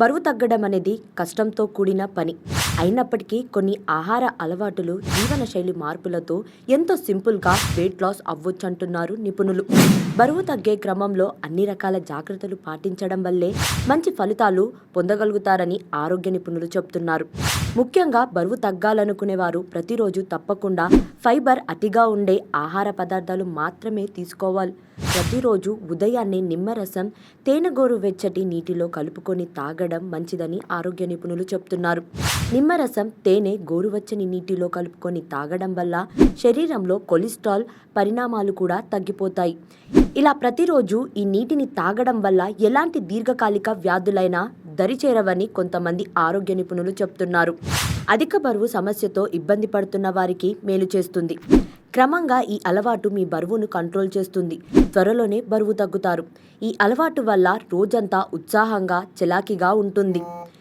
బరువు తగ్గడం అనేది కష్టంతో కూడిన పని. అయినప్పటికీ కొన్ని ఆహార అలవాటులు జీవనశైలి మార్పులతో ఎంతో సింపుల్గా వెయిట్ లాస్ అవ్వొచ్చంటున్నారు నిపుణులు. బరువు తగ్గే క్రమంలో అన్ని రకాల జాగ్రత్తలు పాటించడం వల్లే మంచి ఫలితాలు పొందగలుగుతారని ఆరోగ్య నిపుణులు చెబుతున్నారు ముఖ్యంగా బరువు తగ్గాలనుకునేవారు ప్రతిరోజు తప్పకుండా ఫైబర్ అతిగా ఉండే ఆహార పదార్థాలు మాత్రమే తీసుకోవాలి. ప్రతిరోజు ఉదయాన్నే నిమ్మరసం తేనెగోరు వెచ్చటి నీటిలో కలుపుకొని తాగడం తాగడం మంచిదని ఆరోగ్య నిపుణులు చెప్తున్నారు. నిమ్మరసం తేనె గోరువెచ్చని నీటిలో కలుపుకొని తాగడం వల్ల శరీరంలో కొలెస్ట్రాల్ పరిణామాలు కూడా తగ్గిపోతాయి. ఇలా ప్రతిరోజు ఈ నీటిని తాగడం వల్ల ఎలాంటి దీర్ఘకాలిక వ్యాధులైనా దరిచేరవని కొంతమంది ఆరోగ్య నిపుణులు చెప్తున్నారు. అధిక బరువు సమస్యతో ఇబ్బంది పడుతున్న వారికి మేలు చేస్తుంది. క్రమంగా ఈ అలవాటు మీ బరువును కంట్రోల్ చేస్తుంది. త్వరలోనే బరువు తగ్గుతారు. ఈ అలవాటు వల్ల రోజంతా ఉత్సాహంగా చలాకీగా ఉంటుంది.